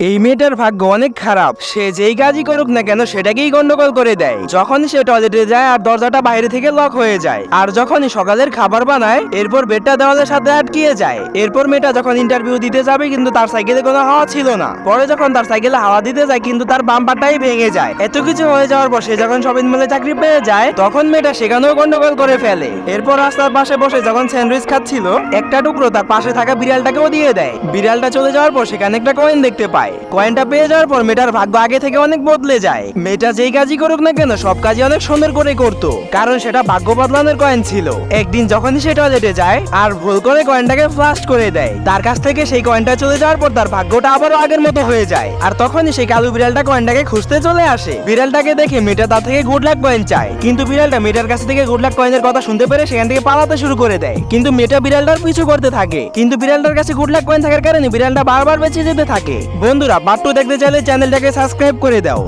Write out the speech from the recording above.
এই মেয়েটার ভাগ্য অনেক খারাপ। সে যেই কাজই করুক না কেন, সেটাকেই গন্ডগোল করে দেয়। যখন সে টয়লেটে যায় আর দরজাটা বাইরে থেকে লক হয়ে যায়, আর যখনই সকালের খাবার বানায়, এরপর বেডটা দেওয়ালের সাথে আটকিয়ে যায়। এরপর মেয়েটা যখন ইন্টারভিউ দিতে যাবে, কিন্তু তার সাইকেলে কোনো হাওয়া ছিল না। পরে যখন তার সাইকেলে হাওয়া দিতে যায়, কিন্তু তার বাম্পারটাই ভেঙে যায়। এত কিছু হয়ে যাওয়ার পর সে যখন শপিং মলে চাকরি পেয়ে যায়, তখন মেয়েটা সেখানেও গন্ডগোল করে ফেলে। এরপর রাস্তার পাশে বসে যখন স্যান্ডউইচ খাচ্ছিল, একটা টুকরো তার পাশে থাকা বিড়ালটাকেও দিয়ে দেয়। বিড়ালটা চলে যাওয়ার পর সেখানে একটা কয়েন দেখতে পায়। কয়েনটা পেয়ে যাওয়ার পর মেয়েটার ভাগ্য আগে থেকে অনেক বদলে যায়। মেয়েটা যেই কাজই করুক না কেন, সব কাজই অনেক সুন্দর করে করতো। কারণ সেটা ভাগ্য বদলানোর কয়েন ছিল। একদিন যখনই সে টয়লেটে যায় আর ভুল করে কয়েনটাকে ফ্লাশ করে দেয়, তার কাছ থেকে সেই কয়েনটা চলে যাওয়ার পর তার ভাগ্যটা আবারও আগের মতো হয়ে যায়। আর তখনই সেই কালু বিড়ালটা কয়েনটাকে খুঁজতে চলে আসে। বিড়ালটাকে দেখে মেয়েটা তার থেকে গুড লাক কয়েন চায়। কিন্তু বিড়ালটা মেয়েটার কাছ থেকে গুড লাক কয়েনের কথা শুনতে পেরে সেখান থেকে পালাতে শুরু করে দেয়। কিন্তু মেয়েটা বিড়ালটার পিছু করতে থাকে। কিন্তু বিড়ালটার কাছে গুড লাক কয়েন থাকার কারণে বিড়ালটা বারবার বেঁচে যেতে থাকে। বন্ধুরা পার্ট টু দেখতে চাইলে চ্যানেলটাকে সাবস্ক্রাইব করে দাও।